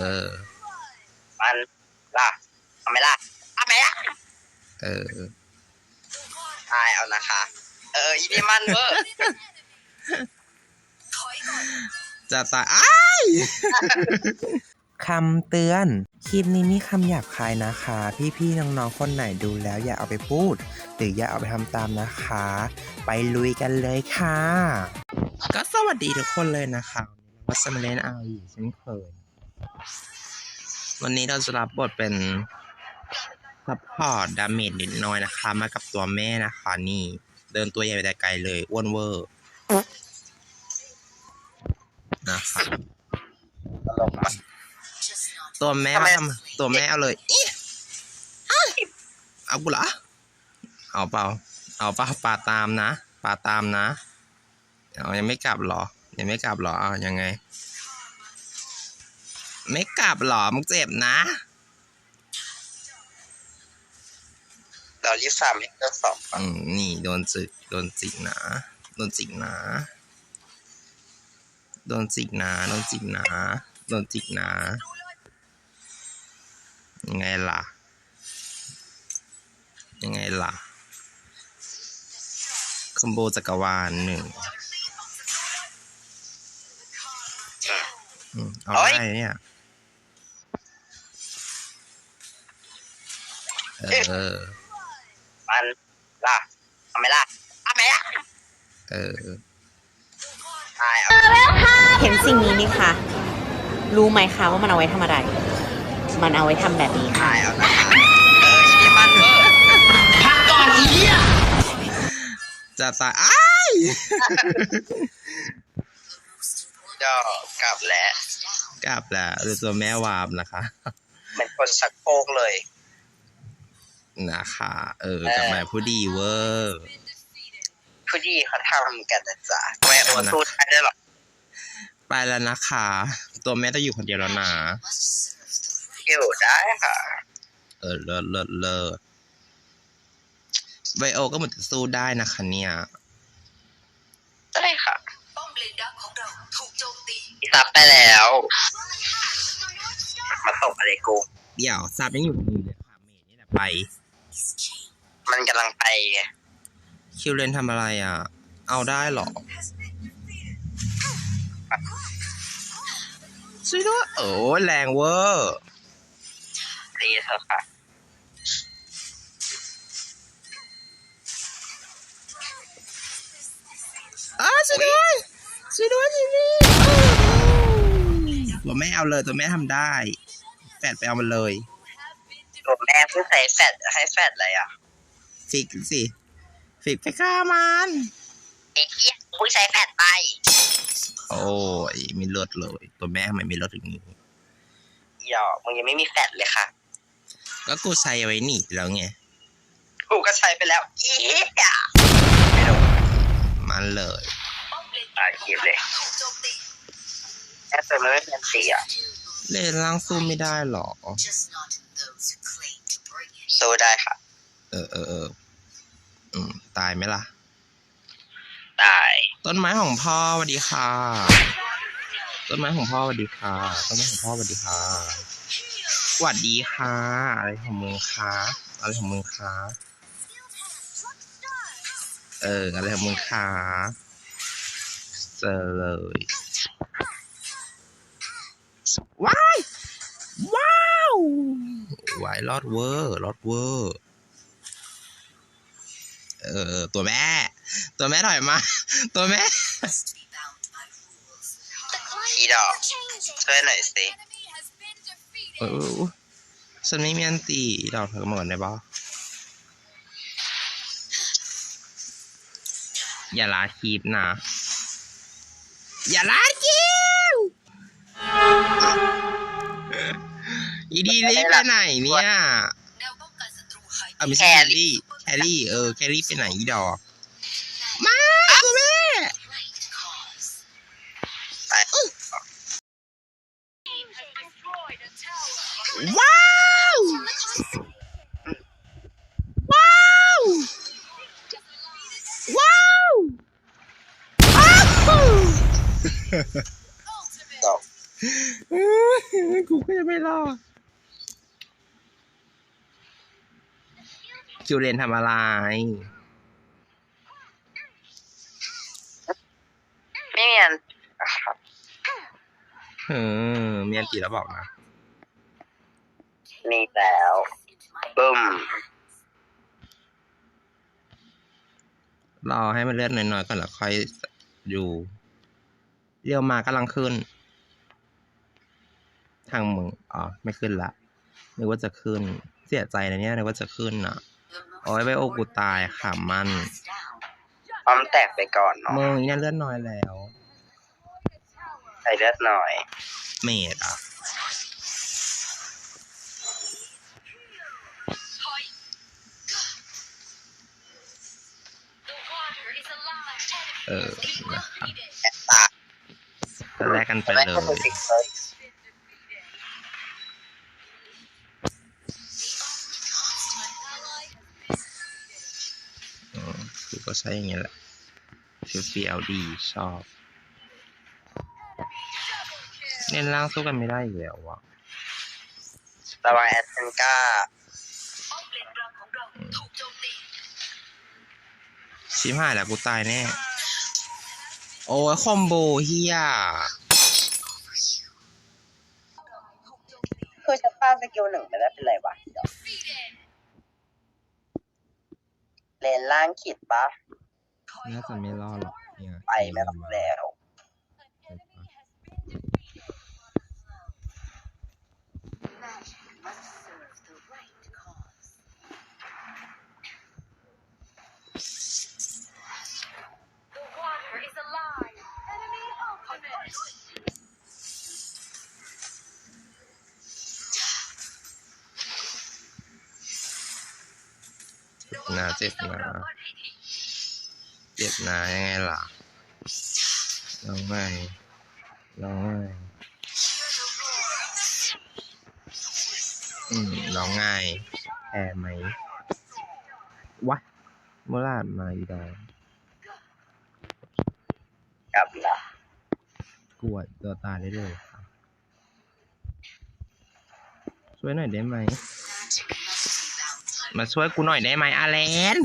เออ มันล่ะทำไมล่ะทำไมล่ะเออตายเอานะคะ เอออีนี่มันเวอร์จะตายอ้ายคำเตือน คลิปนี้มีคำหยาบคายนะคะ พี่ๆน้องๆคนไหนดูแล้วอย่าเอาไปพูด หรืออย่าเอาไปทำตามนะคะ ไปลุยกันเลยค่ะ ก็สวัสดีทุกคนเลยนะคะวัสมาเล่นเอาอีกเช่นเคย วันนี้เราจะรับบทเป็นซัพพอร์ตดาเมจนิดหน้อยนะคะ มากับตัวแม่นะคะนี่ เดินตัวใหญ่ไปแต่ไกลเลย อ้วนเวอร์นะคะตลกมากตัวแม่ทำไมทำตัวแม่เอาเลยอิ๊ะอ้ายเอากูเหรอเอาเปล่า เอาเปล่าปลาตามนะปลาตามนะเอายังไม่กลับเหรอ ยังไม่กลับเหรอเอายังไง ไม่กลับเหรอมึงเจ็บนะเรายี่สามเลือกสองอืมนี่โดนจิกโดนจิกนะโดนจิกนะโดนจิกนะโดนจิกนะโดนจิกนะยังไงล่ะ ยังไงล่ะคอมโบจักรวาลหนึ่งอืมเอาได้เนี่ย เออ มันล่ะทำไมล่ะทำไมล่ะเออตายเอาเห็นสิ่งนี้นี่คะ รู้ไหมคะว่ามันเอาไว้ทำอะไร มันเอาไว้ทำแบบนี้ค่ะตายเอานะคะเอออีนี่มันเวอร์จะตายอ้ายย่อกลับแล้วกลับแล้วดูตัวแม่วาบนะคะ เหมือนคนชักโครกเลย นะคะเออ กลับมาผู้ดีเวอร์ผู้ดีเขาทำกันนะจ๊ะแม่โอสู้ได้ด้วยเหรอไปแล้วนะคะ ตัวแม่ต้องอยู่คนเดียวแล้วนะอยู่ได้ค่ะ เออเลิศเลิศเลิศไบโอก็เหมือนจะสู้ได้นะคะเนี่ยได้ค่ะป้อมเลนดักของเราถูกโจมตีซับไปแล้ว มาตกอะไรกูเดี๋ยวซาบยังอยู่กับมือเลยค่ะเมย์นี่แหละไป มันกำลังไปไงคิวเลนทำอะไรอะ เอาได้เหรอช่วยด้วยโอ้แรงเวอร์ตีเธอะค่ะ อ้าช่วยด้วยช่วยด้วยทีนี่ตัวแม่เอาเลยตัวแม่ทำได้ แฟดไปเอามันเลย ตัวแม่เพิ่งใส่แฟดให้แฟดอะไรอะ ฟิกสิ ฟิกไปฆ่ามัน ไอ้เหี้ยเพิ่งใช้แฟดไป โอ้ยมีเลือดเลย ตัวแม่ทำไมมีเลือดอย่างนี้ หยอกมึงยังไม่มีแฟดเลยค่ะ ก็กูใช้ไว้หนีแล้วไง กูก็ใช้ไปแล้วอีเหี้ยไม่ดนมันเลยป้อมเลนตายเก็บเลยแค่เติมไม่เป็นสีอะเล่นล่างสู้ไม่ได้หรอ สู้ได้ค่ะ เออเออเออ ตายไหมล่ะ ตาย ต้นไม้ของพ่อสวัสดีค่ะ ต้นไม้ของพ่อสวัสดีค่ะ ต้นไม้ของพ่อสวัสดีค่ะสวัสดีค่ะ อะไรของมึงคะอะไรของมึงคะเอออะไรของมึงคะเจอเลยว้ายว้าววายรอดเวอร์รอดเวอร์ เออเออตัวแม่ ตัวแม่ถอยมา ตัวแม่ must be bound by rules อีดอกช่วยหน่อยสิเออฉันไม่มีอันตีดอกเธอเหมือนได้ปะอย่าลาคีบนะ อย่าลาคีบอีดีรีบไปไหนเนี่ยแนวป้องกันศัตรูหายเอาไม่ใช่แค รี่แครี่ เออ แครี่ไปไหนอีดอก มาตัวแม่ตายว้าว ว้าว ว้าวว้าวดอกกูก็จะไม่รอด คิวเลนทำอะไร ไม่เมียนเออเมียนกี่แล้วบอกนะ มีแล้วบึ้ม รอให้มันเลือดน้อยๆก่อนแล้วค่อยดูเรียวมากำลังขึ้น ทางมึง อ๋อ ไม่ขึ้นละนึกว่าจะขึ้น เสียใจนะเนี่ยนึกว่าจะขึ้นอะ โอ้ยไบโอกูตายค่ะมันพร้อมแตกไปก่อนเนาะมึงเนี่ยเลือดน้อยแล้วใส่เลือดหน่อย เมดอะเออนะครับแอบตายก็แลกกันไปไม่เลก็เป็นย ก็ใช้อย่างเงี้ยแหละฟิลฟีเอลดีชอบ เน้นล่างสู้กันไม่ได้อยู่แล้วอะระวังแอสเซนก้าชิมหายแล้วกูตายแน่ โอ้ยคอมโบเฮียคือฉันป้าสกิลหนึ่งไปแล้วเป็นไรวะเดี๋ยว เลนล่างขีดปะน่าจะไม่รอดหรอกเนี่ยไปไม่รับแล้ว เจ็บนะเจ็บนะเจ็บนะยังไงล่ะร้องไห้ร้องไห้อืมร้องไห้แพ้ไหมวะเมื่อลาดมาอีดอกกลับละกวดตัวตายได้เลยครับช่วยหน่อยได้ไหม มาช่วยกูหน่อยได้ไหมอาเลน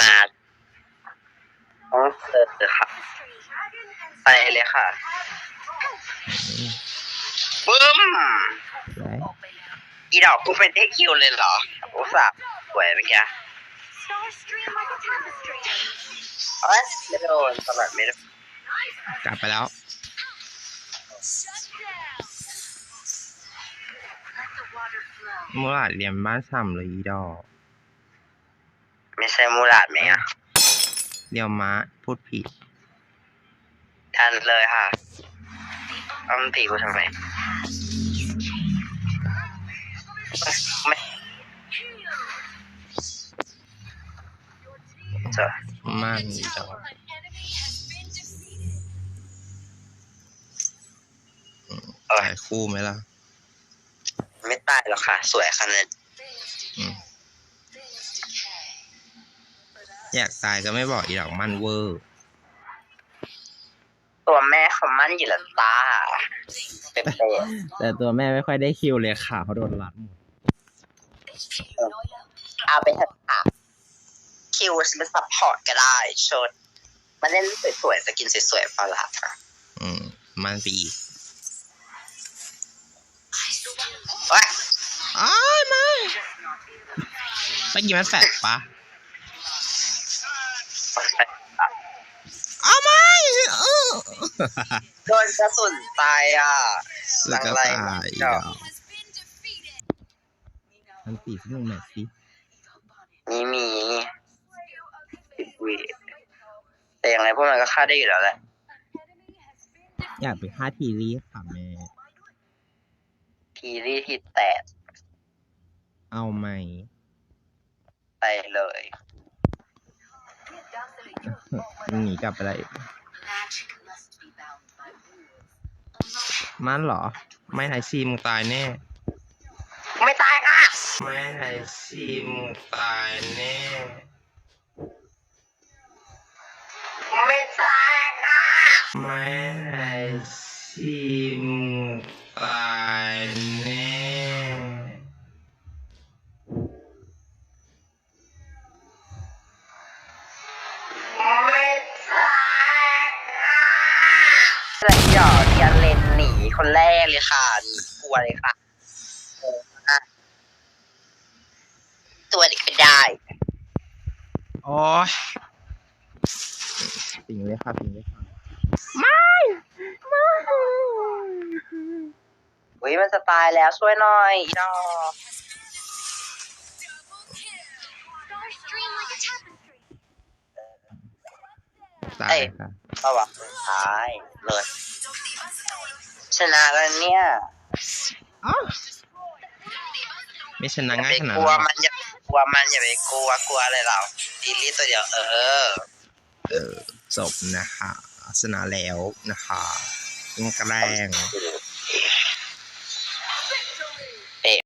มาโอ้เออค่ะไปเลยค่ะบึ้มได้อีดอกกูเป็นได้คิวเลยเหรออุตส่าห์สวยเมื่อกี้เอ้ยไม่โดนสลัดไม่โดน กลับไปแล้วเมื่อวานเรียนบ้านซ้ำเลยอีดอกไม่ใช่มูลาดไหมอะเรียวม้าพูดผิด ทันเลยค่ะเอามันตีกูทำไมไม่เจอมันอีดอ กตายคู่ไหมล่ะ ไม่ตายหรอกค่ะ สวยขนาดอืมอยากตายก็ไม่บอกอีดอกมันเวอร์ ตัวแม่เขามั่นอยู่แล้วตาเป๊ะแต่ตัวแม่ไม่ค่อยได้คิวเลยค่ะเพราะโดนรัดหมดๆเอาไปเถอะค่ะคิวฉันเป็นซัพพอร์ตก็ได้ชดมาเล่นสวยๆสกินสวยๆพอละค่ะ อืม มันไปอีก ว้าอ้ายไม่เมื่อกี้มันแฟดปะเอาไหมเออโดนกระสุนตายอะแล้วก็หลัตางไรยอีกดอแล้กวมันตีสักหนึ่งแมตช์สิมีมีสิบวิแต่อย่างไรพวกมันก็ฆ่าได้อยู่แล้วแหละอยากไปฆ่าทีรีค่ะแม่ ทีรี่ที่แตกเอาไหม ไปเลยหนีกลับไปเลยมันเหรอ ไม่นายชีมึงตายแน่ไม่ตายค่ะไม่ให้ซีมึงตายแน่ ไม่ตายค่ะ ไม่ให้ซีมึง หนีกลัวเลยค่ะโอ้อะตัวเด็กไม่ได้โอ้ยปิงเลยค่ะปิงเลยค่ะอุ้ยมันจะตายแล้วช่วยหน่อยอีดอกตายค่ะก็วะตายเลยชนะแล้วเนี่ย ไม่ชนะอย่าง่าไปยขนาดกลัวนั้นหรมัอกนอย่ากลัวมันอย่าไปกลัวกลัวอะไรเราดีลิตัวเดียวเออเออจบนะคะชนะแล้วนะคะยิงแกล้งถือ